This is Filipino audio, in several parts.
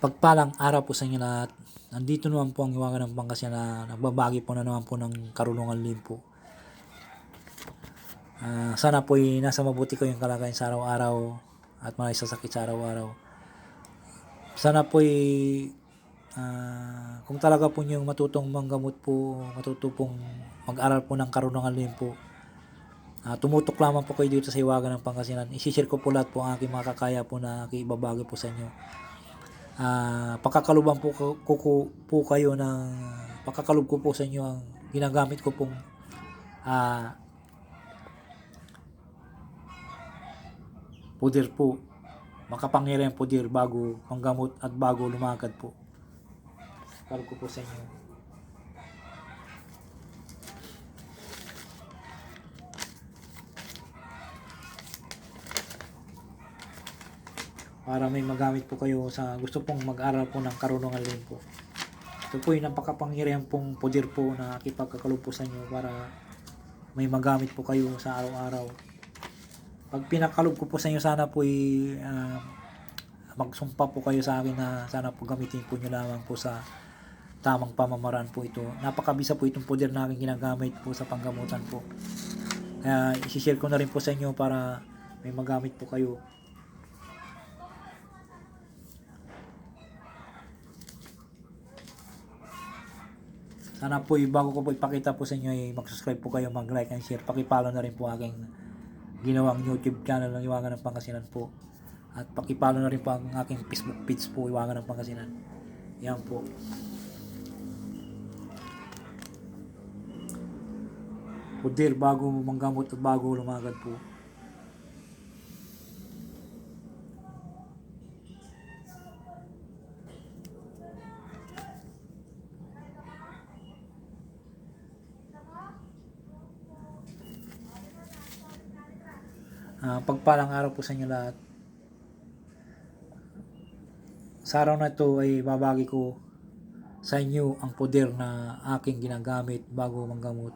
Pagpalang araw po sa inyo lahat. Nandito naman po ang iwagan ng Pangasinan na nagbabagi po na naman po ng karunungan limpo. Ah, sana po ay nasa mabuti ko yung kalagayan sa araw-araw at malay sa sakit sa araw-araw. Sana po ay ah, kung talaga po yung matutong manggamot po, matuto pong mag-aral po ng karunungan limpo. Ah, tumutok lamang po kayo dito sa Iwagan ng Pangasinan. Isishare ko po lahat po ang aking mga kakaya po na aking po sa inyo. Ah, pakakaluban po ko, ko, po kayo ng pakakalub ko po sa inyo ang ginagamit ko pong ah puder po. Makapangyarihan puder bago manggamot at bago lumakad po. Kalub ko po sa inyo. Para may magamit po kayo sa gusto pong mag-aral po ng karunungan lingko. Ito po yung napakapangyarihan pong poder po na akipagkakalob po sa inyo para may magamit po kayo sa araw-araw. Pag pinakalob ko po sa inyo, sana po ay ah, magsumpa po kayo sa akin na sana po gamitin po nyo lamang po sa tamang pamamaraan po ito. Napakabisa po itong poder na aking ginagamit po sa panggamutan po. Kaya isishare ko na rin po sa inyo para may magamit po kayo Sana po, bago ko po ipakita po sa inyo, ay mag-subscribe po kayo, mag-like and share. Pakipalo na rin po aking ginawang YouTube channel ng Iwagan ng Pangasinan po. At pakipalo na rin po ang aking Facebook page po, Iwagan ng Pangasinan. Yan po. Pudir bago manggamot at bago lumagad po. Ah, pagpalang araw po sa inyo lahat. Sa araw na ito ay babagi ko sa inyo ang poder na aking ginagamit bago manggamot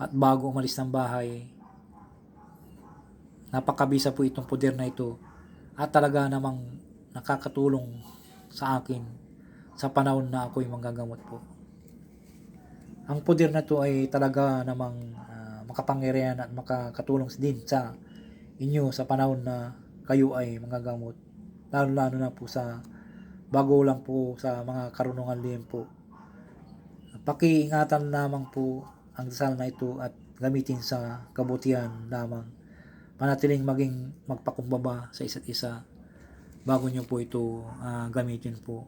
at bago umalis ng bahay. Napakabisa po itong poder na ito at talaga namang nakakatulong sa akin sa panahon na ako'y manggagamot po. Ang poder na ito ay talaga namang ah, makapangyarihan at makakatulong din sa inyo sa panahon na kayo ay manggagamot. Lalo-lalo na po sa bago lang po sa mga karunungan din po. Pakiingatan lamang po ang dasal na ito at gamitin sa kabutihan lamang. Panatiling maging magpakumbaba sa isa't isa bago nyo po ito ah, gamitin po.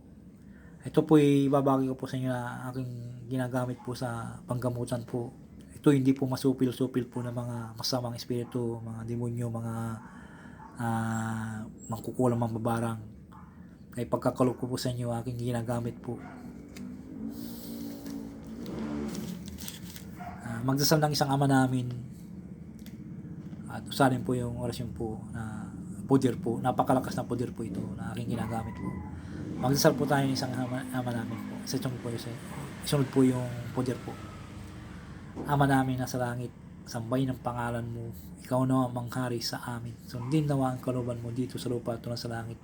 Ito po ibabagi ko po sa inyo na aking ginagamit po sa panggamutan po. Ito hindi po masupil-supil po ng mga masamang espiritu, mga demonyo, mga ah, mangkukulang mga babarang. Kaya pagkakalog ko po sa inyo, aking ginagamit po. Ah, magdasal ng isang ama namin at usarin po yung orasyon po na pudir po. Napakalakas na pudir po ito na aking ginagamit po. Magdasal po tayo ng isang ama, ama namin po. Isa po yung isunod po yung pudir po. Ama namin nasa langit, sambahin ang pangalan mo. Ikaw na ang manghari sa amin. Sundin nawa ang kaluban mo dito sa lupa at sa langit.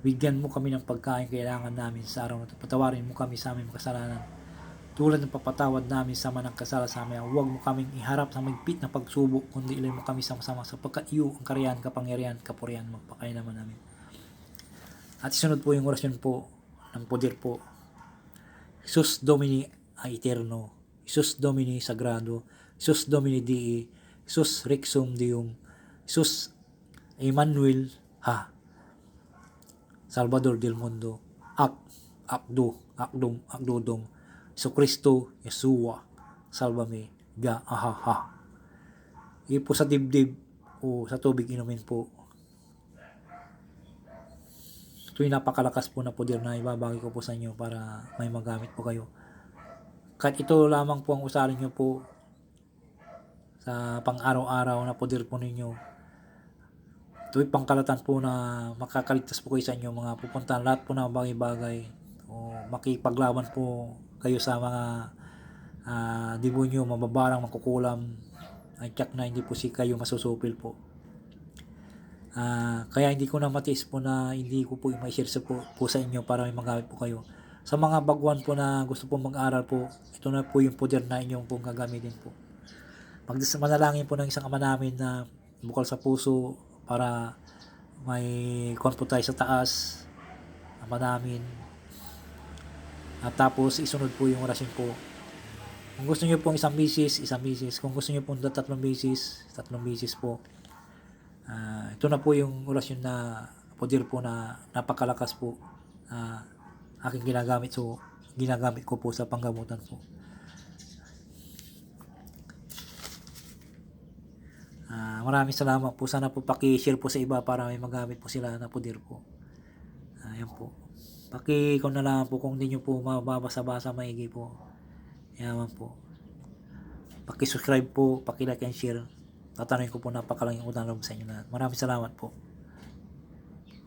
Bigyan mo kami ng pagkain kailangan namin sa araw na ito. Patawarin mo kami sa aming kasalanan. Tulad ng papatawad namin sa manang kasala sa amin. Huwag mo kaming iharap sa magpit na pagsubok, kundi ilay mo kami sama-sama sapagkat iyo ang kariyan, kapangyarihan, kapurihan, magpakain naman namin. At isunod po yung orasyon po ng poder po. Jesus Domini a Eterno, Jesus Domini Sagrado, Jesus Domini Dei, Jesus Rexum Deum, Jesus Emmanuel Ha, Salvador del Mundo, Ak, Akdo, Akdom, Akdodom, So Kristo, Yeshua, Salvame, Ga, Aha, Ha. Iyon po sa dibdib o sa tubig inumin po. Ito napakalakas po na poder na ibabagi ko po sa inyo para may magamit po kayo. Kahit ito lamang po ang usarin nyo po sa pang-araw-araw na poder po ninyo. Ito yung pangkalatan po na makakaligtas po kayo sa inyo mga pupuntahan lahat po na bagay-bagay o makipaglaban po kayo sa mga ah, demonyo, mababarang, makukulam ay tiyak na hindi po si kayo masusupil po. Ah, kaya hindi ko na matiis po na hindi ko po i-share sa po, po sa inyo para may magamit po kayo. Sa mga baguhan po na gusto po mag-aral po, ito na po yung poder na inyong pong gagamitin po. Magdas manalangin po ng isang ama namin na bukal sa puso para may kwan po tayo sa taas, ama namin. At tapos isunod po yung orasyon po. Kung gusto niyo pong isang bisis, isang bisis. Kung gusto niyo pong tatlong bisis, tatlong bisis po. Ah, ito na po yung orasyon na poder po na napakalakas po na aking ginagamit so ginagamit ko po sa panggamutan po. Ah, maraming salamat po. Sana po paki-share po sa iba para may magamit po sila na poder po. Ayan po. Paki ko na lang po kung hindi nyo po mababasa-basa maigi po. Yaman po. Paki-subscribe po, paki-like and share. Tatanungin ko po napakalaking utang loob sa inyo lahat. Maraming salamat po.